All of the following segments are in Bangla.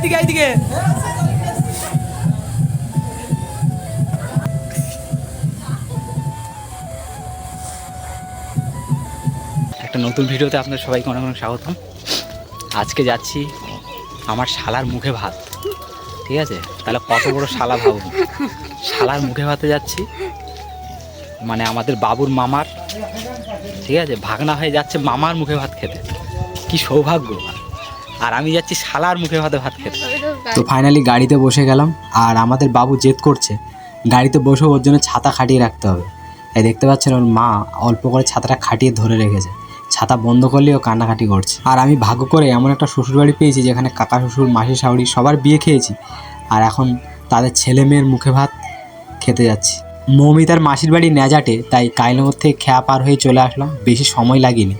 এইদিকে এইদিকে একটা নতুন ভিডিওতে আপনার সবাইকে অনেক অনেক স্বাগতম। আজকে যাচ্ছি আমার শালার মুখে ভাত, ঠিক আছে? তাহলে কত বড় শালা ভাবুন? শালার মুখে ভাতে যাচ্ছি মানে আমাদের বাবুর মামার, ঠিক আছে? ভাগনা হয়ে যাচ্ছে মামার মুখে ভাত খেতে। কি সৌভাগ্য। আর আমি যাচ্ছি শালার মুখে ভাতে ভাত খেতে। তো ফাইনালি গাড়িতে বসে গেলাম, আর আমাদের বাবু জেদ করছে, গাড়িতে বসে ওর জন্য ছাতা খাটিয়ে রাখতে হবে। এই দেখতে পাচ্ছেন ওর মা অল্প করে ছাতাটা খাটিয়ে ধরে রেখেছে। ছাতা বন্ধ করলেও কান্নাকাটি করছে। আর আমি ভাগ্য করে এমন একটা শ্বশুরবাড়ি পেয়েছি যেখানে কাকা শ্বশুর, মাসি শাশুড়ি সবার বিয়ে খেয়েছি। আর এখন তাদের ছেলে মেয়ের মুখে ভাত খেতে যাচ্ছি। মৌমিতার মাসির বাড়ি ন্যাজাটে, তাই কাইলনগর থেকে খেয়া পার হয়ে চলে আসলাম, বেশি সময় লাগেনি।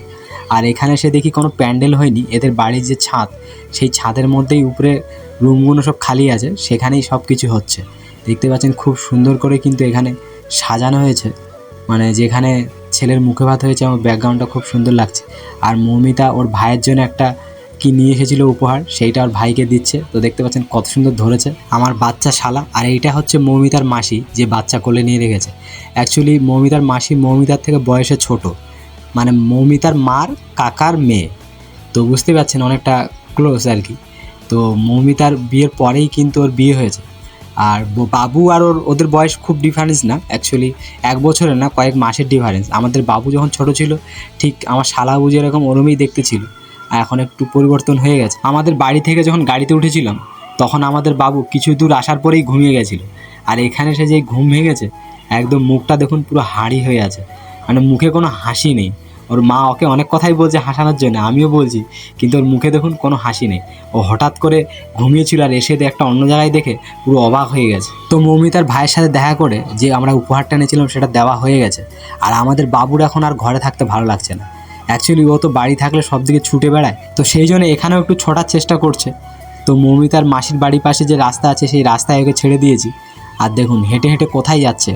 আর এখানে এসে দেখি কোনো প্যান্ডেল হয়নি, এদের বাড়ির যে ছাদ, সেই ছাদের মধ্যেই উপরে রুমগুলো সব খালি আছে, সেখানেই সব কিছু হচ্ছে। দেখতে পাচ্ছেন খুব সুন্দর করে কিন্তু এখানে সাজানো হয়েছে মানে যেখানে ছেলের মুখে ভাত হয়েছে, আমার ব্যাকগ্রাউন্ডটা খুব সুন্দর লাগছে। আর মৌমিতা ওর ভাইয়ের জন্য একটা কি নিয়ে এসেছিল উপহার, সেইটা ওর ভাইকে দিচ্ছে। তো দেখতে পাচ্ছেন কত সুন্দর ধরেছে। আমার বাচ্চা শালা, আর এইটা হচ্ছে মৌমিতার মাসি, যে বাচ্চা কোলে নিয়ে রেখেছে। অ্যাকচুয়ালি মৌমিতার মাসি মৌমিতার থেকে বয়সে ছোট। মানে মৌমিতার মার, কাকার মেয়ে। তো বুঝতে পারছেন অনেকটা ক্লোজ আর কি। তো মৌমিতার বিয়ের পরেই কিন্তু ওর বিয়ে হয়েছে। আর বাবু আর ওর ওদের বয়স খুব ডিফারেন্স না। অ্যাকচুয়ালি এক বছরের না, কয়েক মাসের ডিফারেন্স আমাদের বাবু যখন ছোট ছিল, ঠিক আমার শালা বুঝে এরকম ওরমই দেখতে ছিল। আর এখন একটু পরিবর্তন হয়ে গেছে। আমাদের বাড়ি থেকে যখন গাড়িতে উঠেছিলাম, তখন আমাদের বাবু কিছু দূর আসার পরেই ঘুমিয়ে গেছিল। আর এখানে এসে যেই ঘুম ভেঙেছে, একদম মুখটা দেখুন পুরো হাঁড়ি হয়ে আছে। মানে মুখে কোনো হাসি নেই। ওর মা ওকে অনেক কথাই বলছে হাসানোর জন্য, আমিও বলছি, কিন্তু ওর মুখে দেখুন কোনো হাসি নেই। ও হঠাৎ করে ঘুমিয়েছিল আর এসে একটা অন্য জায়গায় দেখে পুরো অবাক হয়ে গেছে। তো মৌমিতার ভাইয়ের সাথে দেখা করে যে আমরা উপহারটা নিয়েছিলাম সেটা দেওয়া হয়ে গেছে। আর আমাদের বাবুর এখন আর ঘরে থাকতে ভালো লাগছে না। অ্যাকচুয়ালি ও তো বাড়ি থাকলে সব দিকে ছুটে বেড়ায়, তো সেই জন্য এখানেও একটু ছোটার চেষ্টা করছে। তো মৌমিতার মাসির বাড়ির পাশে যে রাস্তা আছে সেই রাস্তায় ওকে ছেড়ে দিয়েছি। আর দেখুন, হেঁটে হেঁটে কোথায় যাচ্ছে?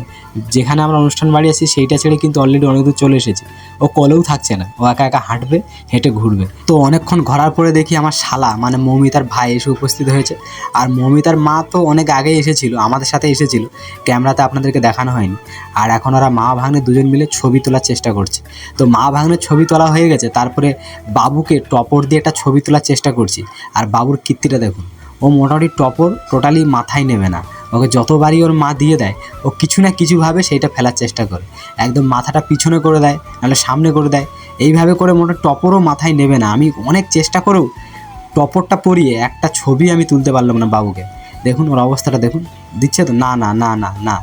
যেখানে আমরা অনুষ্ঠান বাড়ি আছি, সেইটা ছেড়ে কিন্তু অলরেডি অনেক দূর চলে এসেছে। ও কলেও থাকছে না। ও একা একা হাঁটবে, হেঁটে ঘুরবে। তো অনেকক্ষণ ঘোরার পরে দেখি আমার শালা মানে মৌমিতার ভাই এসে উপস্থিত হয়েছে। আর মৌমিতার মা তো অনেক আগেই এসেছিল, আমাদের সাথে এসেছিল। ক্যামেরাতে আপনাদেরকে দেখানো হয়নি। আর এখন ওরা মা ভাগ্নে দুজন মিলে ছবি তোলার চেষ্টা করছে। তো মা ভাগ্নের ছবি তোলা হয়ে গেছে, তারপরে বাবুকে টপর দিয়ে একটা ছবি তোলার চেষ্টা করছি। আর বাবুর কীর্তিটা দেখুন। ও মোটামুটি টপর টোটালি মাথায় নেবে না। ওকে যতবারই ওর মা দিয়ে দেয়, ও কিছু না কিছুভাবে সেইটা ফেলার চেষ্টা করে। একদম মাথাটা পিছনে করে দেয়, নাহলে সামনে করে দেয়। এইভাবে করে মোটা টপরও মাথায় নেবে না। আমি অনেক চেষ্টা করেও টপরটা পরিয়ে একটা ছবি আমি তুলতে পারলাম না বাবুকে। দেখুন ওর অবস্থাটা দেখুন। দিচ্ছে তো, না না না না না।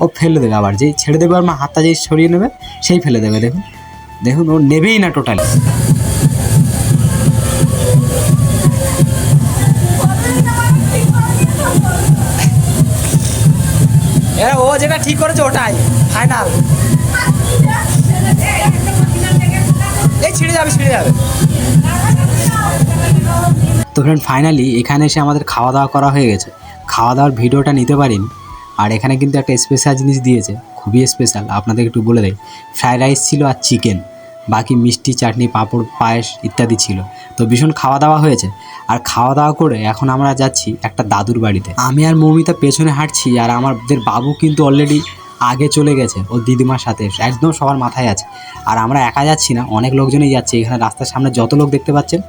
ও ফেলে দেবে আবার। যেই ছেড়ে দেবে আর মা, হাতটা যেই সরিয়ে নেবে, সেই ফেলে দেবে। দেখুন দেখুন ও নেবেই না টোটালি যেটা ঠিক করেছে ওটাই ফাইনাল এই ছিঁড়ে যাবে ছিঁড়ে যাবে। তো ফ্রেন্ড ফাইনালি এখানে এসে আমাদের খাওয়া দাওয়া করা হয়ে গেছে। খাওয়া দাওয়ার ভিডিওটা নিতে পারিনি, আর এখানে কিন্তু একটা স্পেশাল জিনিস দিয়েছে, খুবই স্পেশাল আপনাদের একটু বলে দেয় ফ্রাইড রাইস ছিল আর চিকেন, বাকি মিষ্টি, চাটনি, পাঁপড়, পায়েস ইত্যাদি ছিল। তো ভীষণ খাওয়া দাওয়া হয়েছে। আর খাওয়া দাওয়া করে এখন আমরা যাচ্ছি একটা দাদুর বাড়িতে। আমি আর মৌমিতা পেছনে হাঁটছি আর আমাদের বাবু কিন্তু অলরেডি আগে চলে গেছে ও দিদিমার সাথে একদম সবার মাথায় আছে। আর আমরা একা যাচ্ছি না, অনেক লোকজনই যাচ্ছে, এখানে রাস্তার সামনে যত লোক দেখতে পাচ্ছেন,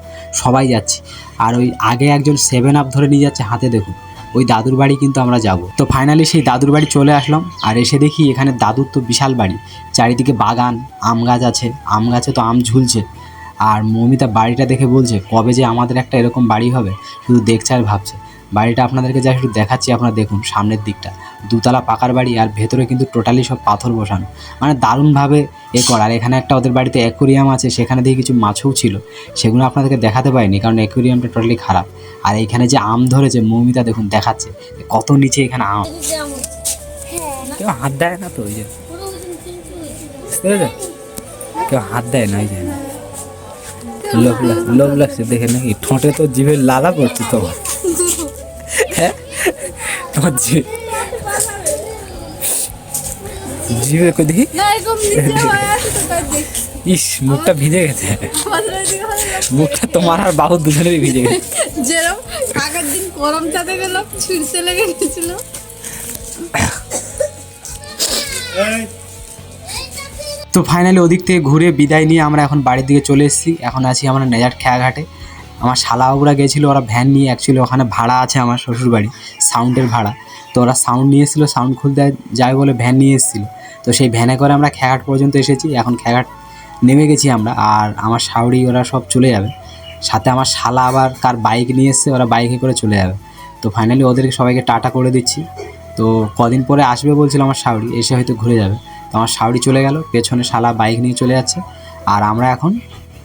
সবাই যাচ্ছি। আর ওই আগে একজন সেভেন আপ ধরে নিয়ে যাচ্ছে হাতে দেখুন, ওই দাদুর বাড়ি কিন্তু আমরা যাব। তো ফাইনালি সেই দাদুর বাড়ি চলে আসলাম, আর এসে দেখি এখানে দাদুর তো বিশাল বাড়ি, চারিদিকে বাগান, আম গাছ আছে, আম গাছে তো আম ঝুলছে। আর মৌমিতা বাড়িটা দেখে বলছে কবে যে আমাদের একটা এরকম বাড়ি হবে? শুধু দেখছে আর ভাবছে। বাড়িটা আপনাদেরকে যা একটু দেখাচ্ছি আপনারা দেখুন সামনের দিকটা। দুতলা পাকার বাড়ি আর ভেতরে কিন্তু টোটালি সব পাথর বসানো। মানে দারুণভাবে এ করা। আর এখানে একটা ওদের বাড়িতে অ্যাকোরিয়াম আছে সেখানে দিয়ে কিছু মাছও ছিল। সেগুলো আপনাদেরকে দেখাতে পারিনি কারণ অ্যাকোরিয়ামটা টোটালি খারাপ। আর এইখানে যে আম ধরেছে মৌমিতা দেখুন দেখাচ্ছে কত নিচে এখানে আম। কেউ হাত দেয় না তো ওই যে। কেউ হাত দেয় না ওই যে। লোভ লাগ- লোভ লাগছে দেখে নাকি? ঠোঁটে তো জিভে লালা পড়ছে তোমার। হ্যাঁ? তোমার জিভ জিভে কই দেখি? ইস মুখটা ভিজে গেছে। মুখটা তোমার আর বাহু দুজনেরই ভিজে গেছে। যেরকম আগের দিন গরম চাতে গেলাম ছিঁড়তে লেগে গেছিল। তো ফাইনালি ওদিক থেকে ঘুরে বিদায় নিয়ে আমরা এখন বাড়ির দিকে চলে এসেছি। এখন আছি আমরা নেজাট খেয়াঘাটে। আমার শালাবাবুরা গেছিল, ওরা ভ্যান নিয়ে অ্যাকচুয়ালি ওখানে ভাড়া আছে আমার শ্বশুর বাড়ি সাউন্ডের ভাড়া। তো ওরা সাউন্ড নিয়ে এসেছিল সাউন্ড খুলতে যায় বলে ভ্যান নিয়ে এসেছিল। তো সেই ভ্যানে করে আমরা খেয়াঘাট পর্যন্ত এসেছি। এখন খেয়াঘাট নেমে গেছি আমরা আর আমার শাওড়ি ওরা সব চলে যাবে। সাথে আমার শালা আবার তার বাইক নিয়ে এসছে, ওরা বাইকে করে চলে যাবে। তো ফাইনালি ওদেরকে সবাইকে টাটা করে দিচ্ছি। তো কদিন পরে আসবে বলছিল আমার শাওড়ি এসে হয়তো ঘুরে যাবে। আমার শাওড়ি চলে গেল, পেছনে শালা বাইক নিয়ে চলে যাচ্ছে। আর আমরা এখন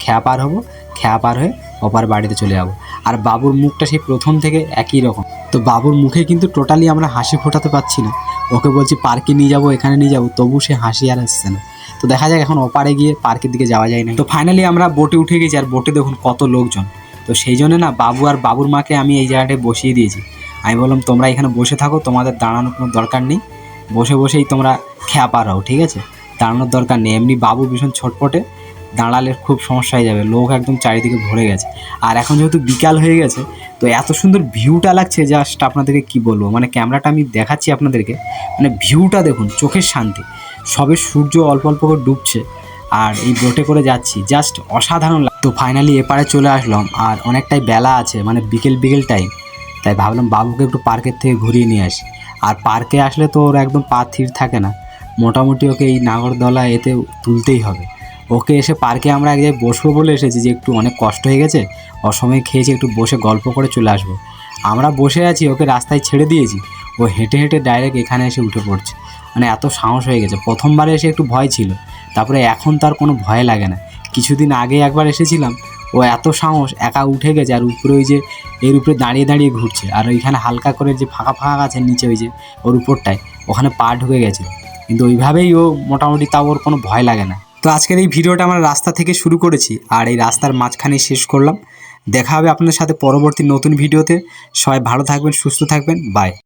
খেয়া পার হব, খেয়া পার হয়ে ওপার বাড়িতে চলে যাব। আর বাবুর মুখটা সেই প্রথম থেকে একই রকম। তো বাবুর মুখে কিন্তু টোটালি আমরা হাসি ফোটাতে পারছি না। ওকে বলছি, পার্কে নিয়ে যাব, এখানে নিয়ে যাব। তবু সে হাসি আর আসছে না। তো দেখা যাক এখন ওপারে গিয়ে পার্কের দিকে যাওয়া যায় না তো ফাইনালি আমরা বোটে উঠে গেছি, আর বোটে দেখুন কত লোকজন। তো সেই জন্য না, বাবু আর বাবুর মাকে আমি এই জায়গাটায় বসিয়ে দিয়েছি। আমি বললাম, তোমরা এখানে বসে থাকো, তোমাদের দাঁড়ানোর কোনো দরকার নেই। বসে বসেই তোমরা খেয়া হও, ঠিক আছে? দাঁড়ানোর দরকার নেই। এমনি বাবু ভীষণ ছটপটে দাঁড়ালে খুব সমস্যা হয়ে যাবে। লোক একদম চারিদিকে ভরে গেছে। আর এখন যেহেতু বিকাল হয়ে গেছে, তো এত সুন্দর ভিউটা লাগছে জাস্ট আপনাদেরকে কি বলব? মানে ক্যামেরাটা আমি দেখাচ্ছি আপনাদেরকে। মানে ভিউটা দেখুন, চোখের শান্তি। সবে সূর্য অল্প অল্প করে ডুবছে আর এই বোটে করে যাচ্ছি। জাস্ট অসাধারণ লাগ- তো ফাইনালি এপারে চলে আসলাম আর অনেকটাই বেলা আছে মানে বিকেল বিকেল টাইম তাই ভাবলাম বাবুকে একটু পার্কের থেকে ঘুরিয়ে নিয়ে আসি। আর পার্কে আসলে তো ওর একদম পা থির থাকে না। মোটামুটি ওকে এই নাগরদোলা এতে তুলতেই হবে। ওকে এসে পার্কে আমরা এক জায়গায় বসবো বলে এসেছি যে একটু অনেক কষ্ট হয়ে গেছে, অসময়ে খেয়েছি একটু বসে গল্প করে চলে আসব। আমরা বসে আছি, ওকে রাস্তায় ছেড়ে দিয়েছি। ও হেঁটে হেঁটে ডাইরেক্ট এখানে এসে উঠে পড়ছে। মানে এত সাহস হয়ে গেছে। প্রথমবারে এসে একটু ভয় ছিল। তারপরে এখন তার কোনো ভয় লাগে না। কিছুদিন আগে একবার এসেছিলাম ও এত সাহস, একা উঠে গেছে আর উপরে ওই যে, এর উপরে দাঁড়িয়ে দাঁড়িয়ে ঘুরছে। আর ওইখানে হালকা করে যে ফাঁকা ফাঁকা আছে নিচে ওই যে, ওর উপরটায়, ওখানে পা ঢুকে গেছে। কিন্তু ওইভাবেই ও মোটামুটি তাও ওর কোনো ভয় লাগে না। তো আজকের এই ভিডিওটা আমরা রাস্তা থেকে শুরু করেছি আর এই রাস্তার মাঝখানে শেষ করলাম। দেখা হবে আপনাদের সাথে পরবর্তী নতুন ভিডিওতে। সবাই ভালো থাকবেন, সুস্থ থাকবেন। বাই